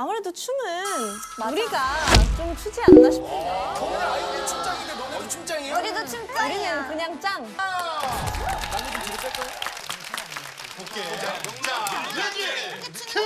아무래도 춤은 우리가 좀 추지 않나 싶은데. 저번에 아이들 춤장인데 너네도 춤장이야? 우리도 춤짱이야. 우리는 그냥 짱. 볼게. 자, 뮤직 큐!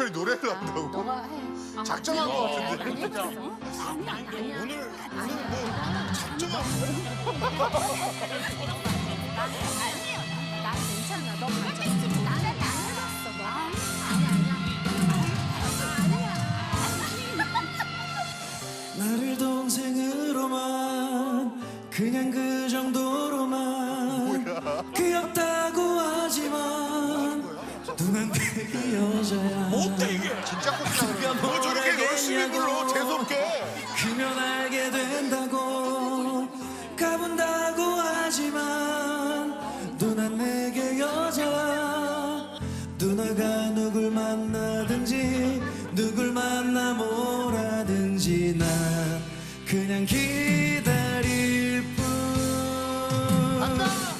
김희철이 노래를 한다고? 너가 해. 작정한 것 같은데. 아니야. 아니야. 오늘, 오늘 뭐, 작정한 거야? 크면 알게 된다고 가본다고 하지만 누난 내게 여자야 누나가 누굴 만나든지 누굴 만나 뭐라든지 나 그냥 기다릴 뿐.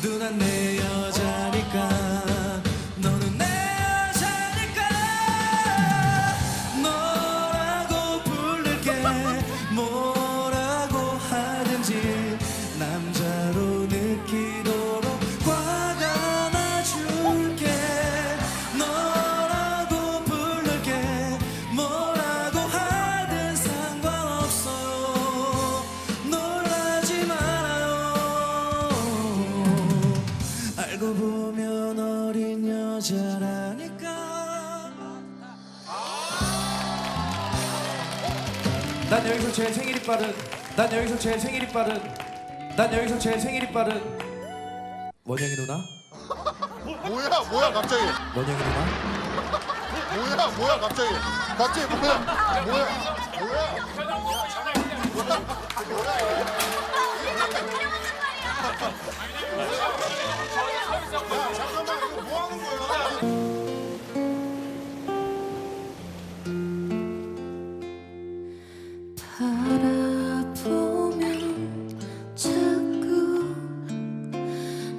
누난 내 여기서 제일 생일이 빠른 난 여기서 제일 생일이 빠른 난 여기서 제일 생일이 빠른 원영이 누나? 뭐야, 뭐야, 갑자기. 원영이 누나? 뭐야, 뭐야, 갑자기. 갑자기 뭐야, 뭐야, 뭐야. 야, 잠깐만, 이거 뭐 하는 거야? 바라보면 자꾸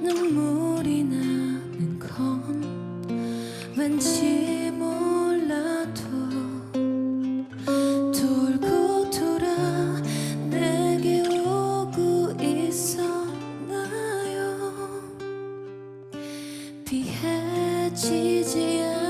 눈물이 나는 건 왠지 몰라도 돌고 돌아 내게 오고 있었나요? 피해지지 않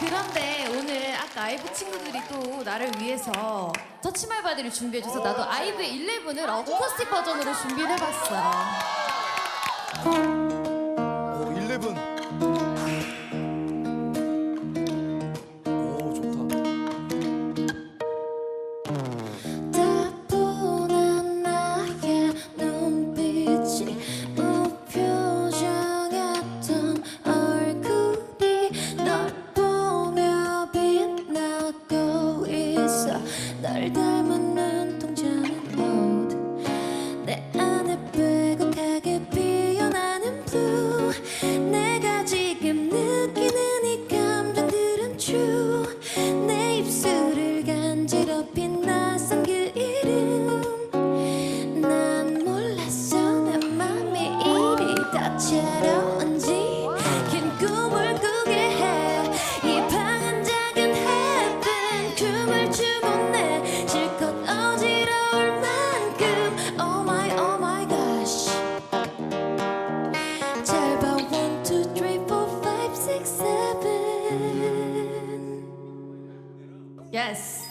그런데 오늘 아까 아이브 친구들이 또 나를 위해서 터치마이 바디를 준비해줘서 나도 아이브 11을 어쿠스틱 버전으로 준비를 해봤어. 오, 11. 오 five six seven 예스.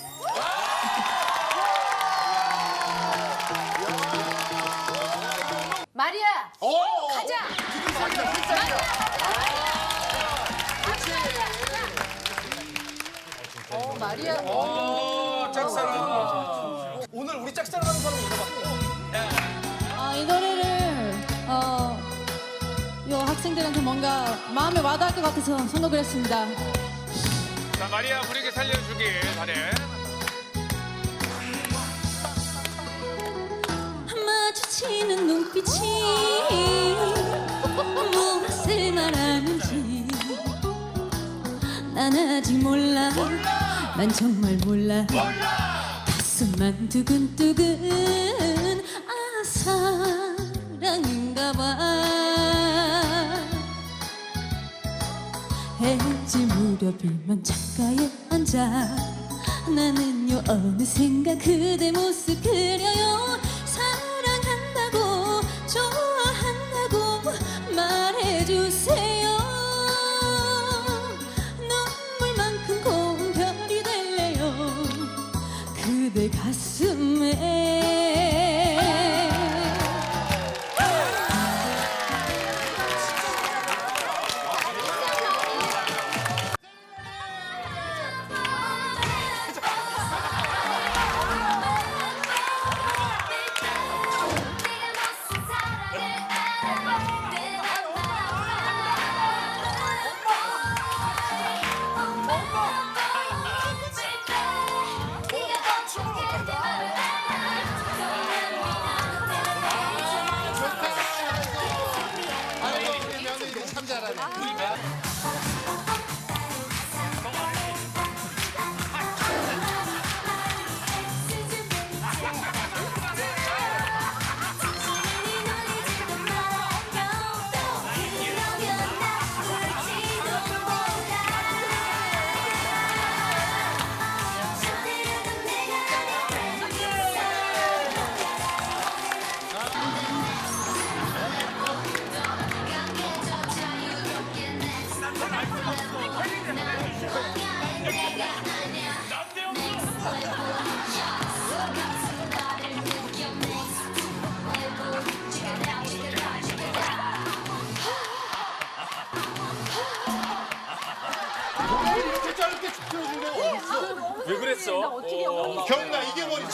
마리아, 오! 가자. 지금 자기가 필살이야. 어, 마리아. 어, 짝사랑. 오늘 우리 짝사랑하는 사람 있 학생들한테 뭔가 마음에 와닿을 것 같아서 선곡을 했습니다. 자, 마리아 분위기 살려주길 바래. 마주치는 눈빛이 무엇을 말하는지 난 아직 몰라 난 정말 몰라 가슴만 두근두근 아사 무렵이면 창가에 앉아 나는요 어느샌가 그대 모습 그려요 어떻게 영혼이 경나, 이게 뭐지?